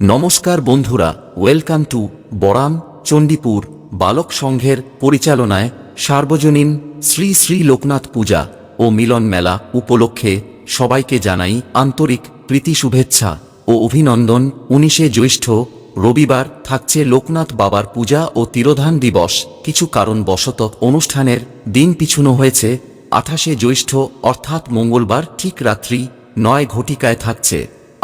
নমস্কার বন্ধুরা, welcome to বরাম Chandipur বালক সংঘের পরিচালনায় সার্বজনীন শ্রী শ্রী লোকনাথ পূজা ও মিলন মেলা উপলক্ষে সবাইকে জানাই আন্তরিক প্রীতি শুভেচ্ছা ও অভিনন্দন। উনিশে জ্যৈষ্ঠ রবিবার থাকছে লোকনাথ বাবার পূজা ও তিরোধান দিবস। কিছু কারণবশত অনুষ্ঠানের দিন পিছুনো হয়েছে। আঠাশে জ্যৈষ্ঠ, অর্থাৎ মঙ্গলবার ঠিক রাত্রি নয় ঘটিকায় থাকছে।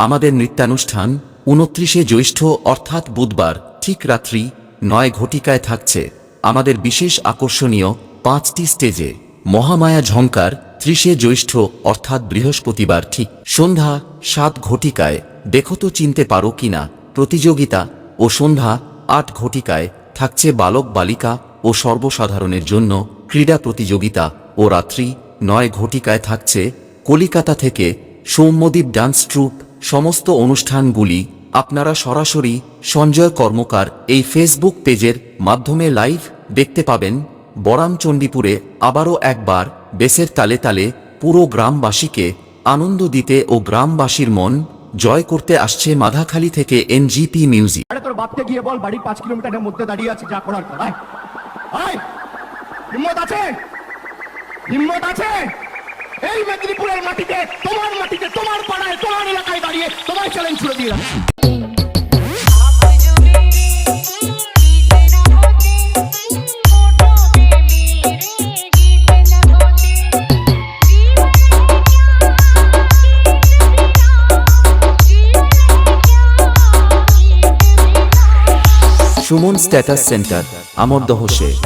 আমাদের নৃত্যানুষ্ঠান উনত্রিশে জ্যৈষ্ঠ অর্থাৎ বুধবার, ঠিক রাত্রি নয় ঘটিকায় থাকছে আমাদের বিশেষ আকর্ষণীয় পাঁচটি স্টেজে। মহামায়া ঝঙ্কার ত্রিশে জ্যৈষ্ঠ অর্থাৎ বৃহস্পতিবার, ঠিক সন্ধ্যা সাত ঘটিকায়। দেখো তো চিনতে পারো কিনা প্রতিযোগিতা ও সন্ধ্যা আট ঘটিকায় থাকছে বালক বালিকা ও সর্বসাধারণের জন্য ক্রীড়া প্রতিযোগিতা ও রাত্রি নয় ঘটিকায় থাকছে কলিকাতা থেকে সৌম্যদীপ ডান্স ট্রুপ সমস্ত অনুষ্ঠানগুলি আপনারা সরাসরি সঞ্জয় কর্মকার এই ফেসবুক পেজের মাধ্যমে লাইভ দেখতে পাবেন। বরাম চণ্ডীপুরে আবারও একবার বেসের তালে তালে পুরো গ্রামবাসীকে আনন্দ দিতে ও গ্রামবাসীর মন জয় করতে আসছে মাধাখালী থেকে এনজিপি মিউজিক আরে তোর বাপকে গিয়ে বল বাড়ি কিলোমিটারের মধ্যে দাঁড়িয়ে আছে যা করার কর। হিম্মত আছে? হিম্মত আছে? এই মেদিনীপুরের মাটিতে, তোমার মাটিতে, তোমার পাড়ায়, তোমার এলাকায় দাঁড়িয়ে তোমার চ্যালেঞ্জ ছুড়ে দিয়ে সুমন স্ট্যাটাস সেন্টার আমরদহ শেখ